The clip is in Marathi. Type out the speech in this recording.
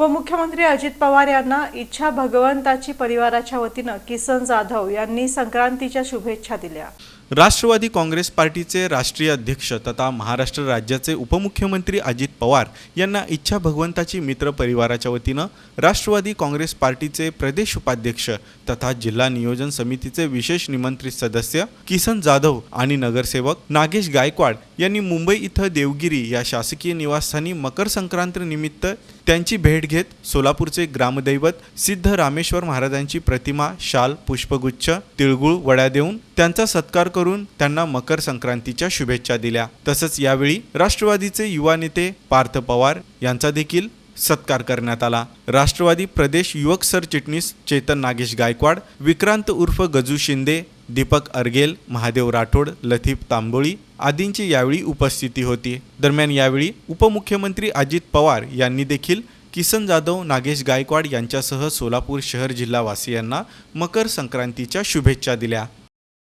उपमुख्यमंत्री अजित पवार यांना इच्छा भगवंताची परिवाराच्या वतीनं किसन जाधव यांनी संक्रांतीच्या शुभेच्छा दिल्या. राष्ट्रवादी काँग्रेस पार्टीचे राष्ट्रीय अध्यक्ष तथा महाराष्ट्र राज्याचे उपमुख्यमंत्री अजित पवार यांना इच्छा भगवंताची मित्र परिवाराच्या वतीनं राष्ट्रवादी काँग्रेस पार्टीचे प्रदेश उपाध्यक्ष तथा जिल्हा नियोजन समितीचे विशेष निमंत्रित सदस्य किसन जाधव आणि नगरसेवक नागेश गायकवाड यांनी मुंबई इथं देवगिरी या शासकीय निवासस्थानी मकर संक्रांत निमित्त त्यांची भेट घेत सोलापूरचे ग्रामदैवत सिद्ध रामेश्वर महाराजांची प्रतिमा शाल पुष्पगुच्छ तिळगुळ वड्या देऊन त्यांचा सत्कार करून त्यांना मकर संक्रांतीच्या शुभेच्छा दिल्या. तसंच यावेळी राष्ट्रवादीचे युवा नेते पार्थ पवार यांचा देखील सत्कार करण्यात आला. राष्ट्रवादी प्रदेश युवक सरचिटणीस चेतन नागेश गायकवाड विक्रांत उर्फ गजू शिंदे दीपक अर्गेल महादेव राठोड लतीफ तांबोळी आदींची यावेळी उपस्थिती होती. दरम्यान यावेळी उपमुख्यमंत्री अजित पवार यांनी देखील किसन जाधव नागेश गायकवाड यांच्यासह सोलापूर शहर जिल्हावासियांना मकर संक्रांतीच्या शुभेच्छा दिल्या.